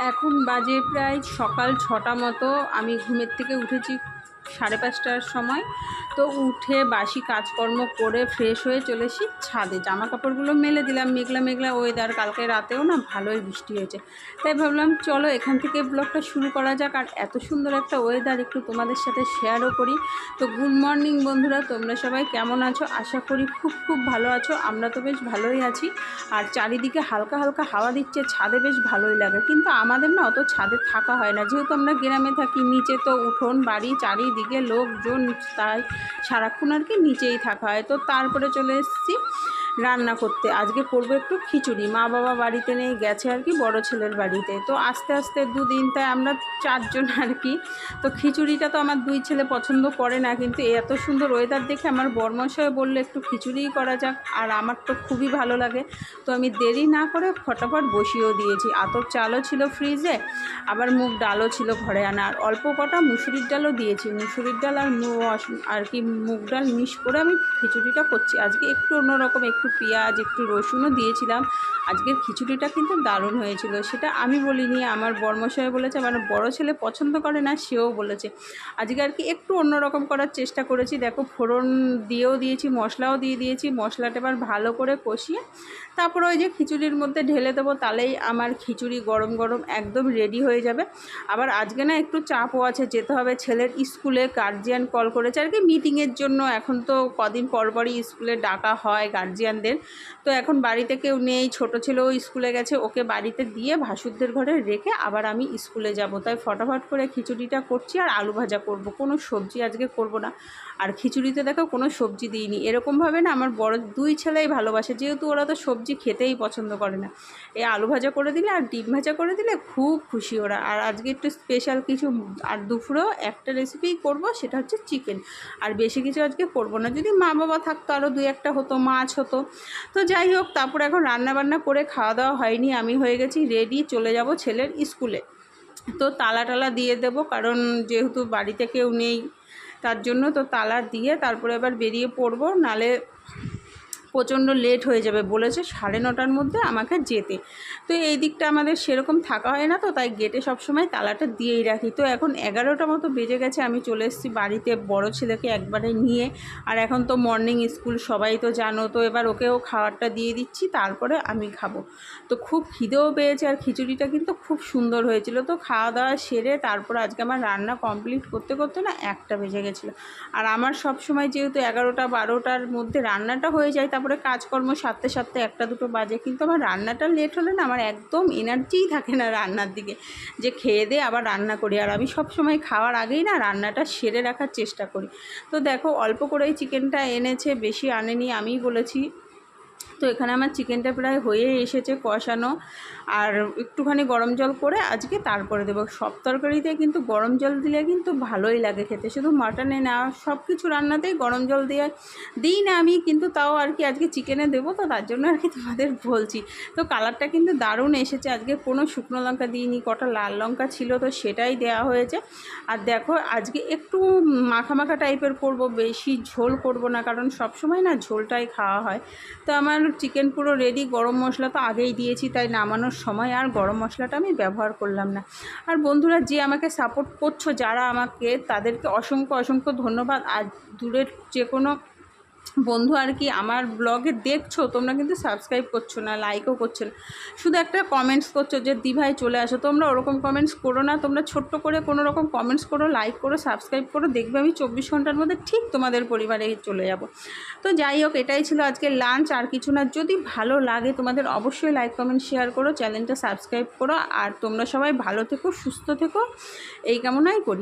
এখন বাজে প্রায় সকাল ছটা মতো। আমি ঘুমের থেকে উঠেছি। সাড়ে পাঁচটার সময়। তো উঠে বাসি কাজকর্ম করে ফ্রেশ হয়ে চলে এসি ছাদে। জামা কাপড়গুলো মেলে দিলাম, মেঘলা মেঘলা ওয়েদার কালকে রাতেও না ভালোই বৃষ্টি হয়েছে। তাই ভাবলাম, চলো এখান থেকে ব্লগটা শুরু করা যাক। আর এত সুন্দর একটা ওয়েদার একটু তোমাদের সাথে শেয়ারও করি। তো গুড মর্নিং বন্ধুরা, তোমরা সবাই কেমন আছো? আশা করি খুব খুব ভালো আছো। আমরা তো বেশ ভালোই আছি। আর চারিদিকে হালকা হালকা হাওয়া দিচ্ছে, ছাদে বেশ ভালোই লাগে। কিন্তু আমাদের না অত ছাদে থাকা হয় না। যেহেতু আমরা গ্রামে থাকি, নিচে তো উঠোন, বাড়ি, চারিদিকে লোকজন তাই সারাক্ষণ আর কি নিচেই থাকা হয়। তো তারপরে চলে এসেছি। রান্না করতে। আজকে করব একটু খিচুড়ি। মা বাবা বাড়িতে নেই, গেছে আর কি বড় ছেলের বাড়িতে। তো আস্তে আস্তে দুদিন তাই আমরা চারজন আর কি। তো খিচুড়িটা তো আমার দুই ছেলে পছন্দ করে না, কিন্তু এত সুন্দর ওয়েদার দেখে আমার বর্মশয় বললে, একটু খিচুড়িই করা যাক। আর আমার তো খুবই ভালো লাগে। তো আমি দেরি না করে ফটাফট বসিয়েও দিয়েছি। আতপ চালও ছিল ফ্রিজে আবার মুগ ডালও ছিল ঘরে আনা। আর অল্প কটা মুসুরির ডালও দিয়েছি। মুসুরির ডাল আর আর কি মুগ ডাল মিশ করে আমি খিচুড়িটা করছি। আজকে একটু অন্যরকম, একটু পেঁয়াজ, একটু রসুনও দিয়েছিলাম। আজকের খিচুড়িটা কিন্তু দারুণ হয়েছিল। সেটা আমি বলিনি, আমার বর্মশয় বলেছে আমার বড় ছেলে পছন্দ করে না, সেও বলেছে। আজকে আর কি একটু অন্যরকম করার চেষ্টা করেছি। দেখো, ফোড়ন দিয়েও দিয়েছি, মশলাও দিয়ে দিয়েছি। মশলাটা এবার ভালো করে কষিয়ে তারপরে ওই যে খিচুড়ির মধ্যে ঢেলে দেবো, তাহলেই আমার খিচুড়ি গরম গরম একদম রেডি হয়ে যাবে। আবার আজকে না একটু চাপও আছে, যেতে হবে। ছেলের স্কুলে গার্জিয়ান কল করেছে। আর কি মিটিংয়ের জন্য এখন তো কদিন পরপরই স্কুলে ডাকা হয় গার্জিয়ানদের তো এখন বাড়িতে কেউ নেই, ছোট ছেলেও স্কুলে গেছে, ওকে বাড়িতে দিয়ে ভাসুরদের ঘরে রেখে আবার আমি স্কুলে যাব। তাই ফটাফট করে খিচুড়িটা করছি আর আলু ভাজা করব। কোনো সবজি আজকে করব না। আর খিচুড়িতে দেখো কোনো সবজি দিইনি। এরকমভাবে না আমার বড় দুই ছেলেই ভালোবাসে। যেহেতু ওরা তো সবজি খেতেই পছন্দ করে না। এই আলু ভাজা করে দিলে আর ডিম ভাজা করে দিলে খুব খুশি ওরা। আর আজকে একটু স্পেশাল কিছু আর দুপুরেও একটা রেসিপিই করব, সেটা হচ্ছে চিকেন। আর বেশি কিছু আজকে করব না। যদি মা বাবা থাকতো আরও দুই একটা হতো, মাছ হতো তো যাই হোক, তারপর এখন রান্না বান্না করে খাওয়া দাওয়া হয়নি, আমি হয়ে গেছি রেডি চলে যাব ছেলের স্কুলে। তো তালা টালা দিয়ে দেব, কারণ যেহেতু বাড়িতে কেউ নেই, তার জন্য তো তালা দিয়ে তারপরে এবার বেরিয়ে পড়ব, নালে প্রচণ্ড লেট হয়ে যাবে বলেছে, সাড়ে নটার মধ্যে আমাকে যেতে। তো এই দিকটা আমাদের সেরকম থাকা হয় না তো, তাই গেটে সবসময় তালাটা দিয়েই রাখি। তো এখন এগারোটা মতো বেজে গেছে, আমি চলে এসেছি বাড়িতে বড় ছেলেকে একবারে নিয়ে। আর এখন তো মর্নিং স্কুল সবাই তো জানো, তো এবার ওকেও খাবারটা দিয়ে দিচ্ছি, তারপরে আমি খাব। তো খুব খিদেও পেয়েছে, আর খিচুড়িটা কিন্তু খুব সুন্দর হয়েছিল। তো খাওয়া দাওয়া সেরে তারপর আজকে আমার রান্না কমপ্লিট করতে করতে না একটা বেজে গেছিল। আর আমার সব সময় যেহেতু এগারোটা, বারোটার মধ্যে রান্নাটা হয়ে যায় তারপরে কাজকর্ম সারতে সারতে একটা দুটো বাজে, কিন্তু আমার রান্নাটা লেট হলে না আমার একদম এনার্জিই থাকে না রান্নার দিকে। যে খেয়ে দিয়ে আবার রান্না করি, আর আমি সব সময় খাওয়ার আগেই না রান্নাটা সেরে রাখার চেষ্টা করি। তো দেখো, অল্প করেই চিকেনটা এনেছে, বেশি আনেনি, আমিই বলেছি। তো এখানে আমার চিকেনটা প্রায় হয়ে এসেছে কষানো। আর একটুখানি গরম জল করে আজকে তারপরে দেবো। সব তরকারিতে কিন্তু গরম জল দিলে কিন্তু ভালোই লাগে খেতে। শুধু মাটনে না সব কিছু রান্নাতেই গরম জল দিয়ে দিই না আমি, কিন্তু তাও আর কি আজকে চিকেনে দেবো, তো তার জন্য আর কি তোমাদের বলছি। তো কালারটা কিন্তু দারুণ এসেছে। আজকে কোনো শুকনো লঙ্কা দিইনি, কটা লাল লঙ্কা ছিল, তো সেটাই দেওয়া হয়েছে। আর দেখো, আজকে একটু মাখা মাখা টাইপের করব, বেশি ঝোল করব না, কারণ সব সময় না ঝোলটাই খাওয়া হয়। তো আমার চিকেন পুরো রেডি গরম মশলা তো আগেই দিয়েছি, তাই নামানোর সময় আর গরম মশলাটা আমি ব্যবহার করলাম না। আর বন্ধুরা, যে আমাকে সাপোর্ট করছ, যারা আমাকে, তাদেরকে অসংখ্য অসংখ্য ধন্যবাদ। আর দূরের যে কোনো বন্ধু আর কি, আমার ব্লগে দেখছ, তোমরা কিন্তু সাবস্ক্রাইব করছ না লাইকও করছ না। শুধু একটা কমেন্টস করছ যে, দিভাই চলে আসো। তোমরা ওরকম কমেন্টস করো না, তোমরা ছোট্ট করে কোনো রকম কমেন্টস করো লাইক করো সাবস্ক্রাইব করো, দেখবে আমি চব্বিশ ঘণ্টার মধ্যে ঠিক তোমাদের পরিবারে চলে যাব। তো যাই হোক, এটাই ছিল আজকে লাঞ্চ আর কিছু না, যদি ভালো লাগে তোমাদের অবশ্যই লাইক কমেন্ট শেয়ার করো চ্যানেলটা সাবস্ক্রাইব করো, আর তোমরা সবাই ভালো থেকো, সুস্থ থেকো, এই কামনাই করি।